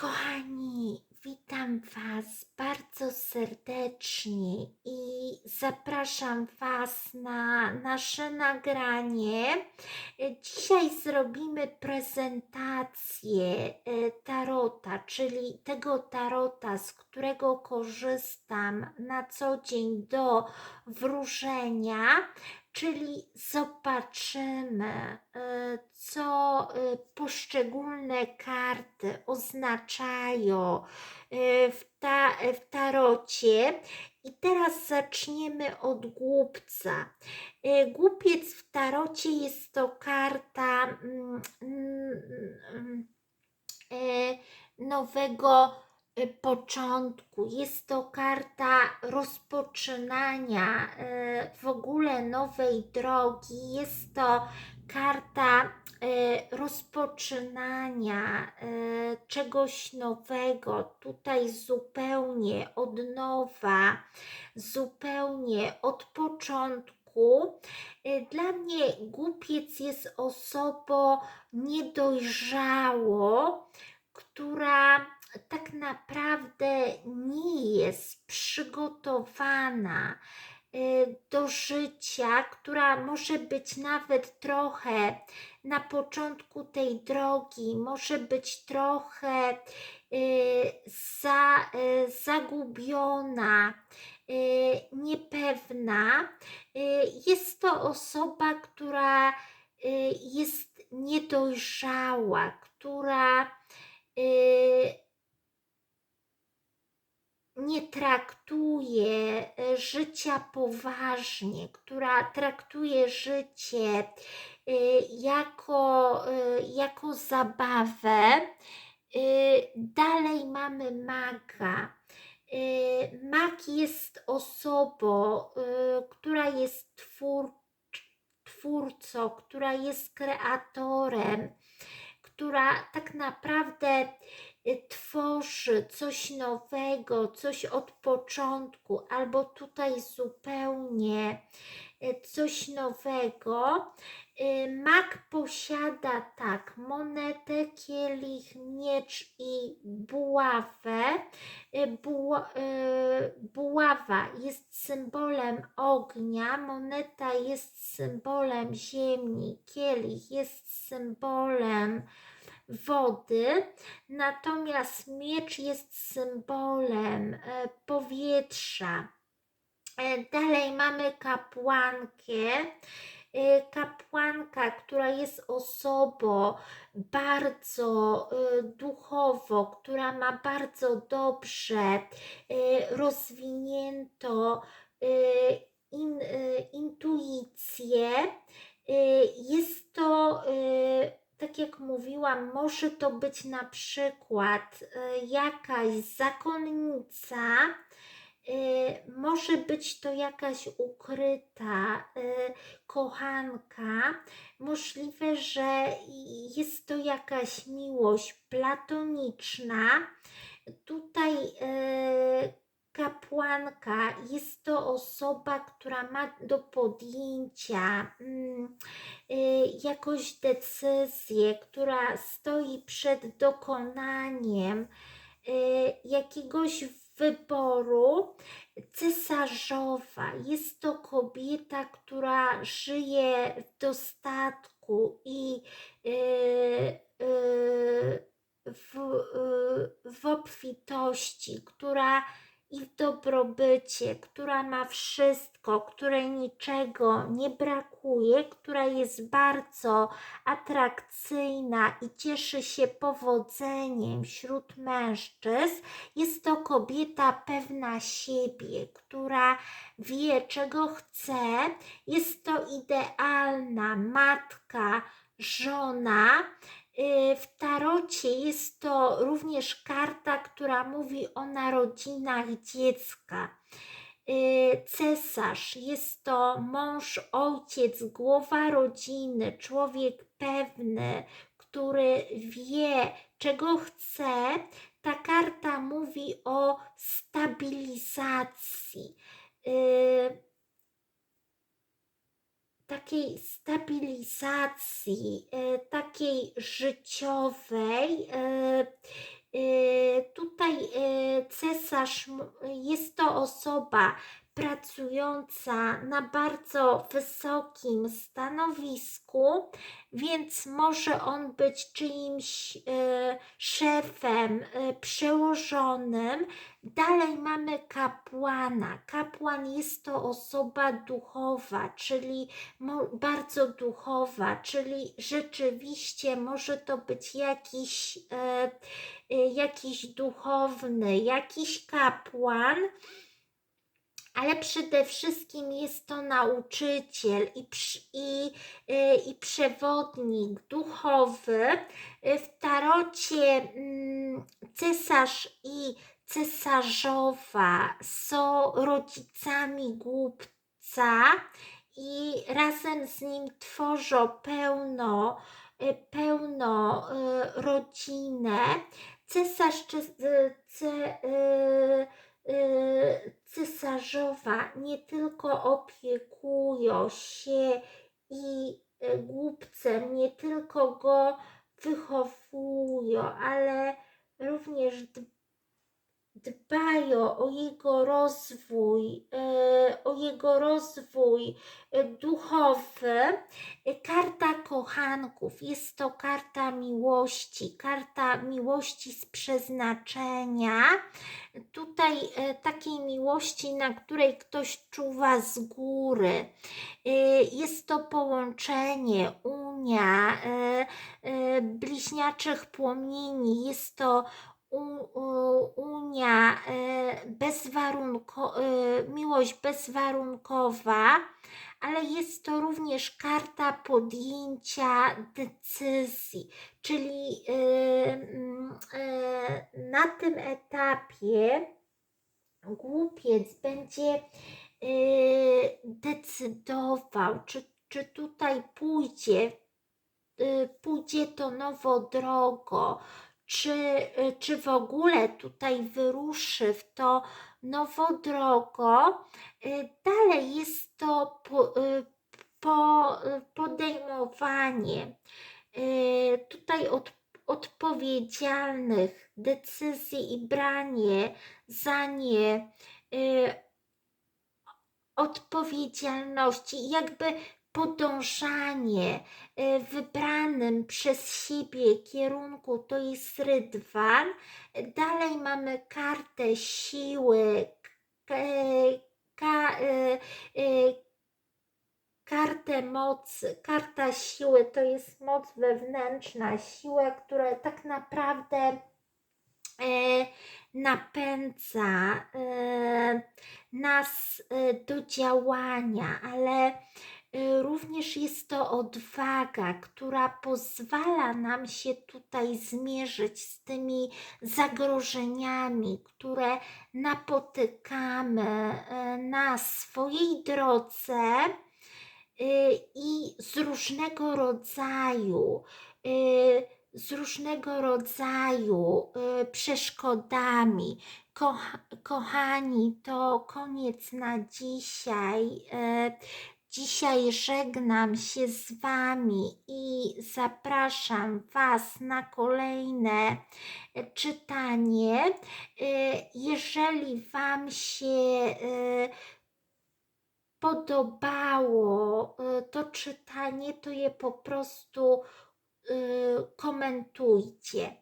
Kochani, witam Was bardzo serdecznie i zapraszam Was na nasze nagranie. Dzisiaj zrobimy prezentację e, tarota, czyli tego tarota, z którego korzystam na co dzień do wróżenia. Czyli zobaczymy, e, co e, poszczególne karty oznaczają e, w, ta, w tarocie. I teraz zaczniemy od głupca. Głupiec w tarocie jest to karta mm, mm, mm, nowego początku. Jest to karta rozpoczynania y, w ogóle nowej drogi. Jest to karta y, rozpoczynania czegoś nowego. Tutaj zupełnie od nowa, zupełnie od początku. Dla mnie głupiec jest osobą niedojrzałą, która tak naprawdę nie jest przygotowana y, do życia, która może być nawet trochę na początku tej drogi, może być trochę y, za, y, zagubiona, niepewna. Jest to osoba, która jest niedojrzała, która nie traktuje e, życia poważnie, która traktuje życie e, jako, e, jako zabawę. Dalej mamy maga. Mag jest osobą, która jest twór, twórcą, która jest kreatorem, która tak naprawdę Y, tworzy coś nowego, coś od początku, albo tutaj zupełnie y, coś nowego. Y, mak posiada tak monetę, kielich, miecz i buławę. buława jest symbolem ognia, moneta jest symbolem ziemi, kielich jest symbolem wody, natomiast miecz jest symbolem e, powietrza. E, dalej mamy kapłankę. E, kapłanka, która jest osobą bardzo duchowo, która ma bardzo dobrze rozwiniętą in, intuicję. Jest to jak mówiłam, może to być na przykład y, jakaś zakonnica, y, może być to jakaś ukryta y, kochanka. Możliwe, że jest to jakaś miłość platoniczna. Tutaj kapłanka jest to osoba, która ma do podjęcia mm, jakąś decyzję, która stoi przed dokonaniem y, jakiegoś wyboru. Cesarzowa jest to kobieta, która żyje w dostatku i y, w, w obfitości, która dobrobycie, która ma wszystko, której niczego nie brakuje, która jest bardzo atrakcyjna i cieszy się powodzeniem wśród mężczyzn, jest to kobieta pewna siebie, która wie, czego chce, jest to idealna matka, żona. Y, w tarocie jest to również karta, która mówi o narodzinach dziecka. Y, cesarz jest to mąż, ojciec, głowa rodziny, człowiek pewny, który wie, czego chce. Ta karta mówi o stabilizacji y, takiej stabilizacji, e, takiej życiowej, Y, Tutaj y, cesarz jest to osoba pracująca na bardzo wysokim stanowisku, więc może on być czyimś y, szefem, y, przełożonym. Dalej mamy kapłana. Kapłan jest to osoba duchowa, czyli bardzo duchowa, czyli rzeczywiście może to być jakiś, e, e, jakiś duchowny, jakiś kapłan, ale przede wszystkim jest to nauczyciel i, i, e, i przewodnik duchowy. E, W tarocie mm, cesarz i cesarzowa są rodzicami głupca i razem z nim tworzą pełno, e, pełno rodzinę. Cesarz czy, ce, cesarzowa nie tylko opiekują się i e, głupcem, nie tylko go wychowują, ale również dbają dbają o jego rozwój, e, o jego rozwój e, duchowy. E, Karta kochanków jest to karta miłości, karta miłości z przeznaczenia. Tutaj takiej miłości, na której ktoś czuwa z góry. Jest to połączenie, unia bliźniaczych płomieni. Jest to bezwarunko, e, miłość bezwarunkowa, ale jest to również karta podjęcia decyzji, czyli e, mm, e, na tym etapie głupiec będzie decydował, czy, czy tutaj pójdzie, pójdzie to nowo drogo, czy, y, czy w ogóle tutaj wyruszy w to nowo drogo. Y, Dalej jest to po, y, po, y, podejmowanie tutaj od, odpowiedzialnych decyzji i branie za nie odpowiedzialności, jakby podążanie y, wybranym przez siebie kierunku to jest rydwan. Dalej mamy kartę siły, ka, y, y, kartę mocy. Karta siły to jest moc wewnętrzna, siła, która tak naprawdę napędza nas do działania, ale również jest to odwaga, która pozwala nam się tutaj zmierzyć z tymi zagrożeniami, które napotykamy e, na swojej drodze y, i z różnego rodzaju, y, z różnego rodzaju y, przeszkodami. Kocha, kochani, to koniec na dzisiaj. Dzisiaj żegnam się z Wami i zapraszam Was na kolejne y, czytanie. Y, Jeżeli Wam się y, podobało to czytanie, to je po prostu komentujcie.